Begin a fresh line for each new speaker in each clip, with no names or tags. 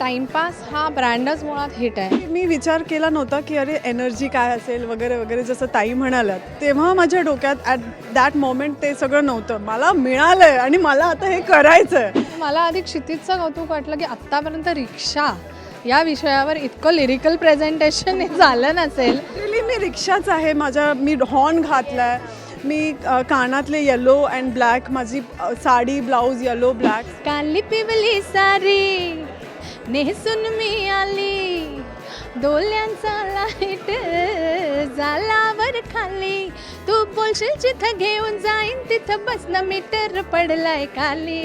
Timepass हा ब्रँडच मुळात hit आहे.
मी विचार केला नव्हता की अरे एनर्जी काय असेल वगैरे वगैरे जसं ताई म्हणाल्यात तेव्हा माझ्या डोक्यात ॲट दॅट मोमेंट ते सगळं नव्हतं. मला मिळालंय आणि मला आता हे करायचंय.
मला आधी क्षितिजचं कौतुक वाटलं की आत्तापर्यंत रिक्षा या विषयावर इतकं लिरिकल प्रेझेंटेशन झालं नसेल.
Really, मी रिक्षाच आहे. माझ्या मी हॉर्न घातलाय. मी अ, कानातले येलो अँड ब्लॅक माझी अ, साडी ब्लाऊज येलो ब्लॅक
काली पिवली सारी नेसून मी आली. डोल्यांचा लाइट झालावर खाली. तू बोलशील जिथं घेऊन जाईन तिथं बसणं मीटर पडलाय खाली.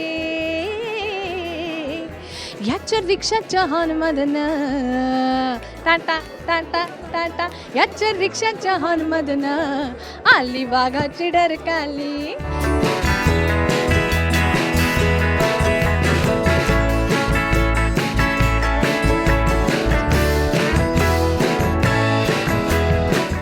याच्या रिक्षाच्या हॉर्नमधनं टाटा टाटा टाटा. याच्या रिक्षाच्या हॉर्नमधनं आली वाघाची डरकाली.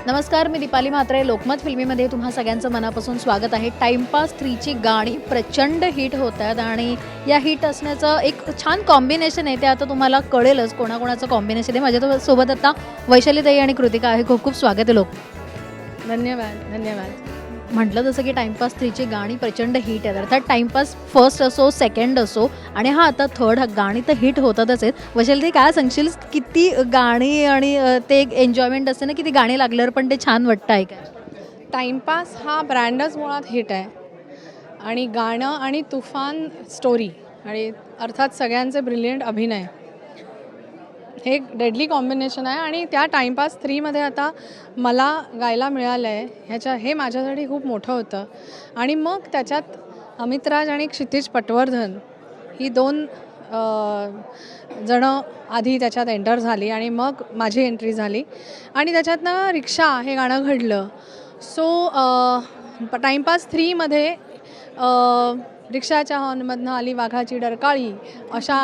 नमस्कार मी दीपाली म्हात्रे. लोकमत फिल्मीमध्ये तुम्हा सगळ्यांचं मनापासून स्वागत आहे. टाइमपास थ्रीची गाणी प्रचंड हिट होत आहेत आणि या हिट असण्याचं एक छान कॉम्बिनेशन आहे. ते आता तुम्हाला कळेलच कोणाकोणाचं कॉम्बिनेशन आहे. माझ्या सोबत आता वैशालीताई आणि कृतिका आहे. खूप खूप स्वागत आहे लोक.
धन्यवाद धन्यवाद.
म्हटलं जसं की टाइमपास थ्रीची गाणी प्रचंड हिट आहेत. अर्थात टाइमपास फर्स्ट असो सेकंड असो आणि हा आता थर्ड गाणी तर हिट होतातच आहेत. वैशाली काय सांगशील? किती गाणी आणि ते एक एन्जॉयमेंट असते ना की ती गाणी लागल्यावर पण ते छान वाटतं आहे काय
टाइमपास हा ब्रँडच मुळात हिट आहे. आणि गाणं आणि तुफान स्टोरी आणि अर्थात सगळ्यांचे ब्रिलियंट अभिनय. हे एक डेडली कॉम्बिनेशन आहे आणि त्या टाइमपास थ्रीमध्ये आता मला गायला मिळालं आहे ह्याच्या हे माझ्यासाठी खूप मोठं होतं. आणि मग त्याच्यात अमितराज आणि क्षितिज पटवर्धन ही दोन जणं आधी त्याच्यात एंटर झाली आणि मग माझी एंट्री झाली. आणि त्याच्यातनं रिक्षा हे गाणं घडलं. सो टाइमपास थ्रीमध्ये रिक्षाच्या हॉर्नमधनं आली वाघाची डरकाळी अशा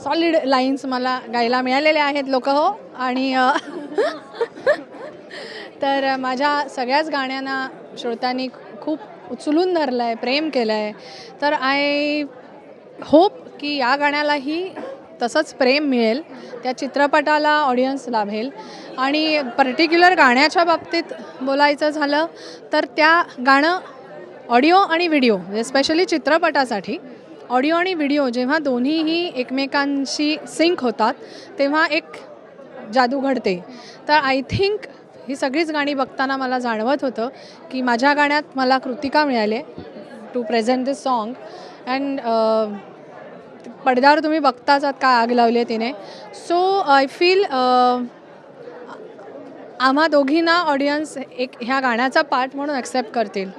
सॉलिड लाईन्स मला गायला मिळालेल्या आहेत लोक हो. आणि तर माझ्या सगळ्याच गाण्यांना श्रोत्यांनी खूप उचलून धरलं आहे प्रेम केलं आहे तर आय होप की या गाण्यालाही तसंच प्रेम मिळेल त्या चित्रपटाला ऑडियन्स लाभेल. आणि पर्टिक्युलर गाण्याच्या बाबतीत बोलायचं झालं तर त्या गाणं ऑडिओ आणि व्हिडिओ स्पेशली चित्रपटासाठी ऑडिओ आणि व्हिडिओ जेव्हा दोन्हीही एकमेकांशी सिंक होतात तेव्हा एक जादू घडते. तर आय थिंक ही सगळीच गाणी बघताना मला जाणवत होतं की माझ्या गाण्यात मला कृतिका मिळाले to present this song and पडद्यावर तुम्ही बघताच आहात काय आग लावली आहे तिने. सो आय फील आम्हा दोघींना ऑडियन्स एक ह्या गाण्याचा पार्ट म्हणून ॲक्सेप्ट करतील.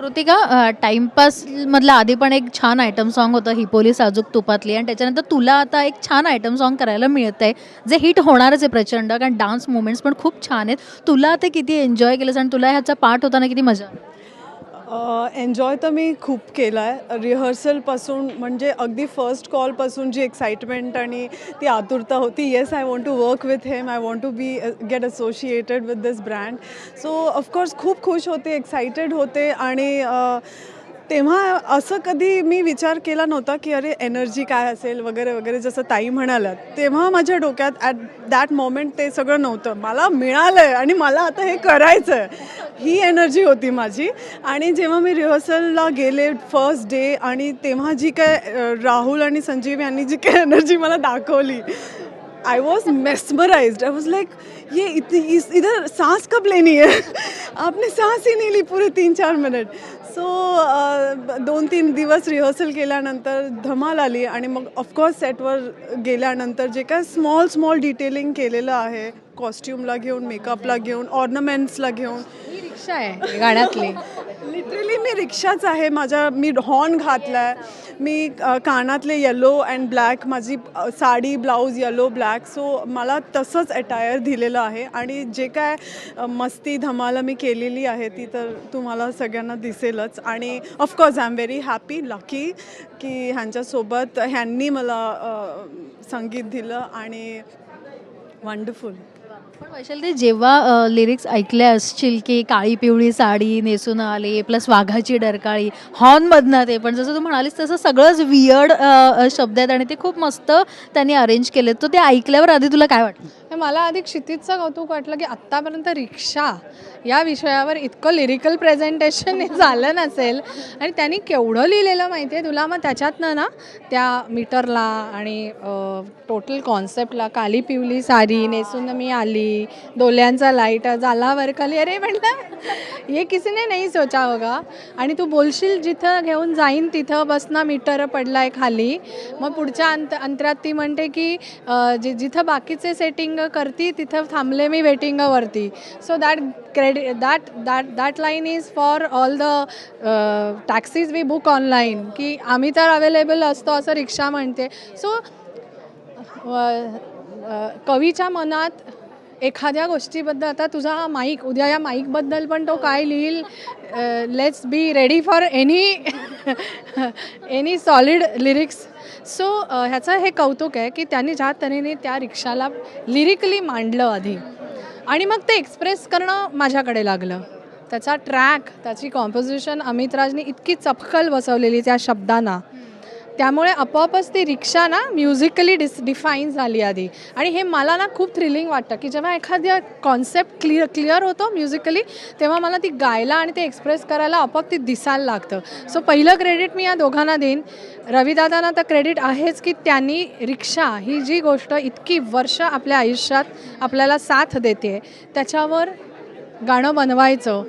कृतिका अ, टाइमपास मधलं आधी पण एक छान आयटम सॉन्ग होतं हिपोली साजूक तुपातली. आणि त्याच्यानंतर तुला आता एक छान आयटम सॉन्ग करायला मिळत आहे जे हिट होणारच आहे प्रचंड कारण डान्स मुवमेंट्स पण खूप छान आहेत. तुला ते किती एन्जॉय केलंस आणि तुला ह्याचा पार्ट होताना किती मजा
एन्जॉय तर मी खूप केला आहे रिहर्सलपासून म्हणजे अगदी फर्स्ट कॉलपासून जी एक्साइटमेंट आणि ती आतुरता होती yes I want to work with them I want to be get associated with this brand so of course खूप खुश होते एक्सायटेड होते आणि तेव्हा असं कधी मी विचार केला नव्हता की अरे एनर्जी काय असेल वगैरे वगैरे जसं ताई म्हणाल्यात तेव्हा माझ्या डोक्यात ॲट दॅट मोमेंट ते सगळं नव्हतं. मला मिळालं आहे आणि मला आता हे करायचं आहे ही एनर्जी होती माझी. आणि जेव्हा मी रिहर्सलला गेले फर्स्ट डे आणि तेव्हा जी काय राहुल आणि संजीव यांनी जी काय एनर्जी मला दाखवली I was mesmerize I was like ये इतनी इधर सांस कब लेनी है? आपने सांस ही नहीं ली पूरे तीन चार मिनिट। सो uh, दोन तीन दिवस रिहर्सल केल्यानंतर धमाल आली आणि मग ऑफकोर्स सेटवर गेल्यानंतर जे काय स्मॉल स्मॉल डिटेलिंग केलेलं आहे कॉस्ट्युमला घेऊन मेकअपला घेऊन ऑर्नमेंट्सला घेऊन.
रिक्षा आहे गाण्यातली
लिटरली मी रिक्षाच आहे. माझ्या मी हॉर्न घातलाय. मी कानातले येलो अँड ब्लॅक माझी sari blouse yellow black so मला तसंच अटायर दिलेलं आहे. आणि जे काय मस्ती धमाला मी केलेली आहे ती तर तुम्हाला सगळ्यांना दिसेलच. आणि of course I am very happy lucky की ह्यांच्यासोबत ह्यांनी मला संगीत दिलं आणि वंडरफुल
पण वैशाली जेव्हा लिरिक्स ऐकले असतील की काळी पिवळी साडी नेसून आले प्लस वाघाची डरकाळी हॉर्नमधनं ते पण जसं तू म्हणालीस तसं सगळंच वियर्ड शब्द आहेत आणि ते खूप मस्त त्यांनी अरेंज केले तर ते ऐकल्यावर आधी तुला काय वाटलं
मला आधी क्षितिजचं कौतुक वाटलं की आत्तापर्यंत रिक्षा या विषयावर इतकं लिरिकल प्रेझेंटेशन झालं नसेल. आणि त्यांनी केवढं लिहिलेलं माहिती आहे तुला? मग त्याच्यातनं ना त्या मीटरला आणि टोटल कॉन्सेप्टला काली पिवली सारी नेसून मी आली डोल्यांचा लाइट झाला वरखाली अरे म्हटलं हे किसीने नाही सोचा होगा आणि तू बोलशील जिथं घेऊन जाईन तिथं बसना मीटर पडला आहे खाली. मग पुढच्या अंत अंतरात ती म्हणते की जि जिथं बाकीचे सेटिंग करती तिथं थांबले मी वेटिंगवरती. So that credit that that that line is for all the taxis we book online की आम्ही तर अवेलेबल असतो असं रिक्षा म्हणते. सो uh, uh, कवीच्या मनात एखाद्या गोष्टीबद्दल आता तुझा हा माईक उद्या या माईकबद्दल पण तो काय लिहिल? Let's be ready for any any solid lyrics so ह्याचं हे कौतुक आहे की त्यांनी ज्या तऱ्हेने त्या रिक्षाला लिरिकली मांडलं आधी आणि मग ते एक्सप्रेस करणं माझ्याकडे लागलं. त्याचा ट्रॅक त्याची कॉम्पोजिशन अमित राजनी इतकी चपखल बसवलेली त्या शब्दांना त्यामुळे आपोआपच ती रिक्षा ना म्युझिकली डिस डिफाईन झाली आधी. आणि हे मला ना खूप थ्रिलिंग वाटतं की जेव्हा एखाद्या कॉन्सेप्ट क्लिअर क्लिअर होतो म्युझिकली तेव्हा मला ती गायला आणि ते एक्सप्रेस करायला आपोआप ती दिसायला लागतं. सो पहिलं क्रेडिट मी या दोघांना देईन. रविदादांना तर क्रेडिट आहेच की त्यांनी रिक्षा ही जी गोष्ट इतकी वर्ष आपल्या आयुष्यात आपल्याला साथ देते त्याच्यावर गाणं बनवायचं.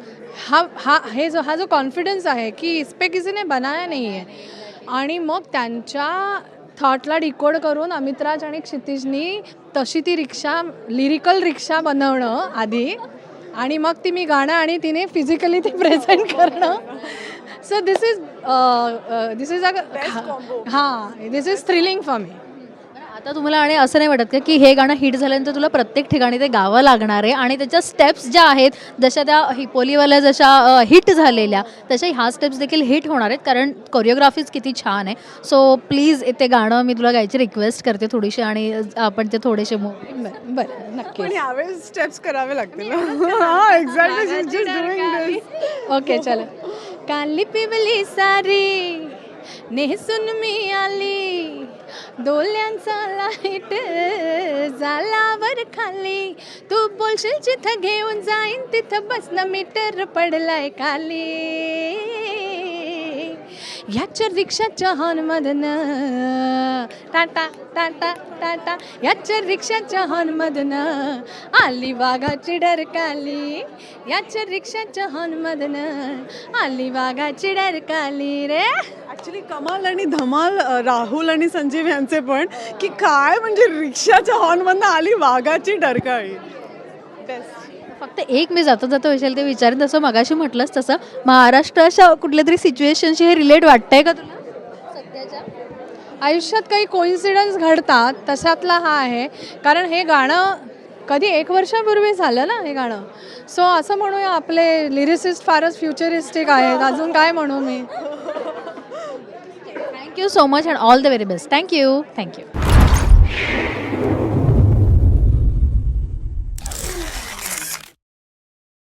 हा हा हे जो हा जो कॉन्फिडन्स आहे की इसपे किसीने बनाया नाही आहे आणि मग त्यांच्या थॉटला डिकोड करून अमितराज आणि क्षितिजनी तशी ती रिक्षा लिरिकल रिक्षा बनवणं आधी. आणि मग ती मी गाणं आणि तिने फिजिकली ती प्रेझेंट करणं. So this is this is a हां this is thrilling for me
आता तुम्हाला आणि असं नाही वाटत का की हे गाणं हिट झाल्यानंतर तुला प्रत्येक ठिकाणी ते गावं लागणार आहे आणि त्याच्या स्टेप्स ज्या आहेत जशा त्या हिपोलीवाल्या जशा हिट झालेल्या तशा ह्या स्टेप्स देखील हिट होणार आहेत. कारण कोरिओग्राफीज किती छान आहे. सो प्लीज ते गाणं मी तुला गायची रिक्वेस्ट करते थोडीशी आणि आपण ते थोडेसे मूव
बरं नक्की
यावेळेस स्टेप्स करावे लागतील. ना हा exactly just doing this
okay चलो. काली पिवली सारी नेसून मी आली. डोल्यांचा लाइट झालावर खाली. तू बोलशील जिथं घेऊन जाईन तिथं बसणं मीटर पडलाय खाली. याच्या रिक्षाच्या हॉर्नमधनं टाटा टाटा टाटा. याच्या रिक्षाच्या हॉर्नमधनं आली वाघाची डरकाली. याच्या रिक्षाच्या हॉर्नमधनं आली वाघाची डरकाली रे.
ऍक्च्युली कमाल आणि धमाल राहुल आणि संजीव यांचे पण की काय म्हणजे रिक्षाच्या हॉर्नमधनं आली वाघाची डरकाळी. बेस्ट
फक्त एक मी जाता जाता विचारेल ते विचारेन तसं मगाशी म्हटलंच तसं. महाराष्ट्राच्या कुठल्या तरी सिच्युएशनशी हे रिलेट वाटतंय का तुला? सध्याच्या?
आयुष्यात काही कोइन्सिडन्स घडतात तशातला हा आहे. कारण हे गाणं कधी एक वर्षापूर्वी झालं ना हे गाणं. सो असं म्हणूया आपले लिरिसिस्ट फारच फ्युचरिस्टिक आहेत. अजून काय म्हणू मी?
Thank you so much and all the very best. Thank you. Thank you.